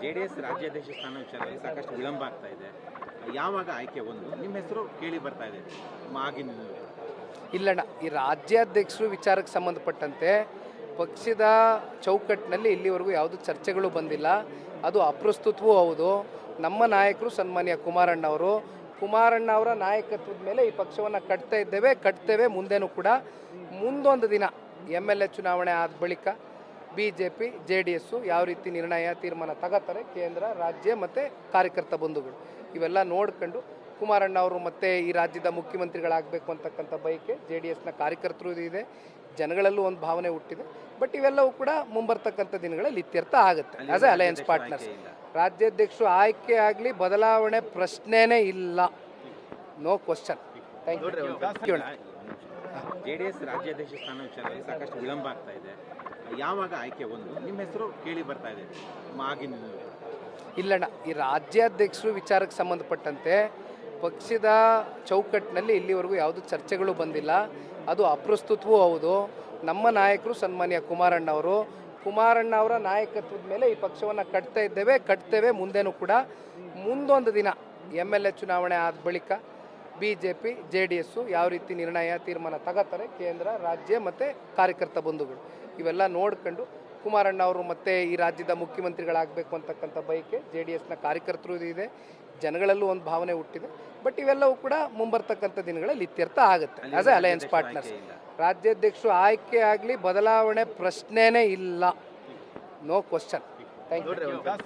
JDS ರಾಜ್ಯಾಧ್ಯಕ್ಷ ಸ್ಥಾನ ವಿಚಾರದಲ್ಲಿ ಸಾಕಷ್ಟು ವಿಳಂಬ ಆಗ್ತಾ ಇದೆ. ಯಾವಾಗ ಆಯ್ಕೆ ಒಂದು? ನಿಮ್ಮ ಹೆಸರು ಕೇಳಿ ಬರ್ತಾ ಇದೆ. ಆಗಿನ ಇಲ್ಲಣ್ಣ ಈ ರಾಜ್ಯಾಧ್ಯಕ್ಷರು ವಿಚಾರಕ್ಕೆ ಸಂಬಂಧಪಟ್ಟಂತೆ ಪಕ್ಷದ ಚೌಕಟ್ಟಿನಲ್ಲಿ ಇಲ್ಲಿವರೆಗೂ ಯಾವುದು ಚರ್ಚೆಗಳು ಬಂದಿಲ್ಲ. ಅದು ಅಪ್ರಸ್ತುತವೂ ಹೌದು. ನಮ್ಮ ನಾಯಕರು ಸನ್ಮಾನ್ಯ ಕುಮಾರಣ್ಣ ಅವರು. ಕುಮಾರಣ್ಣ ಅವರ ನಾಯಕತ್ವದ ಮೇಲೆ ಈ ಪಕ್ಷವನ್ನು ಕಟ್ತಾ ಇದ್ದೇವೆ. ಕಟ್ತೇವೆ ಮುಂದೆನೂ ಕೂಡ. ಮುಂದೊಂದು ದಿನ ಎಂ ಎಲ್ ಎ ಚುನಾವಣೆ ಆದ ಬಳಿಕ B J P J D S ಯಾವ ರೀತಿ ನಿರ್ಣಯ ತೀರ್ಮಾನ ತಗೋತಾರೆ ಕೇಂದ್ರ ರಾಜ್ಯ ಮತ್ತು ಕಾರ್ಯಕರ್ತ ಬಂಧುಗಳು. ಇವೆಲ್ಲ ನೋಡ್ಕೊಂಡು ಕುಮಾರಣ್ಣ ಅವರು ಮತ್ತೆ ಈ ರಾಜ್ಯದ ಮುಖ್ಯಮಂತ್ರಿಗಳಾಗಬೇಕು ಅಂತಕ್ಕಂಥ ಬಯಕೆ ಜೆ ಡಿ ಎಸ್ನ ಕಾರ್ಯಕರ್ತರು ಇದೆ ಜನಗಳಲ್ಲೂ ಒಂದು ಭಾವನೆ ಹುಟ್ಟಿದೆ. ಬಟ್ ಇವೆಲ್ಲವೂ ಕೂಡ ಮುಂಬರ್ತಕ್ಕಂಥ ದಿನಗಳಲ್ಲಿ ಇತ್ಯರ್ಥ ಆಗುತ್ತೆ. ಆಸ್ ಎ ಅಲಯನ್ಸ್ ಪಾರ್ಟ್ನರ್ಸ್ ರಾಜ್ಯಾಧ್ಯಕ್ಷರು ಆಯ್ಕೆ ಆಗಲಿ ಬದಲಾವಣೆ ಪ್ರಶ್ನೆನೇ ಇಲ್ಲ. No question thank you JDS ರಾಜ್ಯಾಧ್ಯಕ್ಷ ಸ್ಥಾನ ವಿಚಾರದಲ್ಲಿ ಸಾಕಷ್ಟು ವಿಳಂಬ ಆಗ್ತಾ ಇದೆ. ಯಾವಾಗ ಆಯ್ಕೆ ಒಂದು? ನಿಮ್ಮ ಹೆಸರು ಕೇಳಿ ಬರ್ತಾ ಇದೆ. ಆಗಿನ ಇಲ್ಲಣ್ಣ ಈ ರಾಜ್ಯಾಧ್ಯಕ್ಷರು ವಿಚಾರಕ್ಕೆ ಸಂಬಂಧಪಟ್ಟಂತೆ ಪಕ್ಷದ ಚೌಕಟ್ಟಿನಲ್ಲಿ ಇಲ್ಲಿವರೆಗೂ ಯಾವುದು ಚರ್ಚೆಗಳು ಬಂದಿಲ್ಲ. ಅದು ಅಪ್ರಸ್ತುತವೂ ಹೌದು. ನಮ್ಮ ನಾಯಕರು ಸನ್ಮಾನ್ಯ ಕುಮಾರಣ್ಣ ಅವರು. ಕುಮಾರಣ್ಣ ಅವರ ನಾಯಕತ್ವದ ಮೇಲೆ ಈ ಪಕ್ಷವನ್ನು ಕಟ್ತಾ ಇದ್ದೇವೆ, ಕಟ್ತೇವೆ ಮುಂದೆನೂ ಕೂಡ. ಮುಂದೊಂದು ದಿನ ಎಂ ಎಲ್ ಎ ಚುನಾವಣೆ ಆದ ಬಳಿಕ B J P J D S ಯಾವ ರೀತಿ ನಿರ್ಣಯ ತೀರ್ಮಾನ ತಗೋತಾರೆ ಕೇಂದ್ರ ರಾಜ್ಯ ಮತ್ತು ಕಾರ್ಯಕರ್ತ ಬಂಧುಗಳು. ಇವೆಲ್ಲ ನೋಡ್ಕೊಂಡು ಕುಮಾರಣ್ಣ ಅವರು ಮತ್ತೆ ಈ ರಾಜ್ಯದ ಮುಖ್ಯಮಂತ್ರಿಗಳಾಗಬೇಕು ಅಂತಕ್ಕಂಥ ಬಯಕೆ ಜೆ ಡಿ ಎಸ್ನ ಕಾರ್ಯಕರ್ತರು ಇದೆ. ಜನಗಳಲ್ಲೂ ಒಂದು ಭಾವನೆ ಹುಟ್ಟಿದೆ. ಬಟ್ ಇವೆಲ್ಲವೂ ಕೂಡ ಮುಂಬರ್ತಕ್ಕಂಥ ದಿನಗಳಲ್ಲಿ ಇತ್ಯರ್ಥ ಆಗುತ್ತೆ. ಆಸ್ ಎ ಅಲಯನ್ಸ್ ಪಾರ್ಟ್ನರ್ಸ್ ರಾಜ್ಯಾಧ್ಯಕ್ಷರು ಆಯ್ಕೆ ಆಗಲಿ ಬದಲಾವಣೆ ಪ್ರಶ್ನೆನೇ ಇಲ್ಲ. No question thank you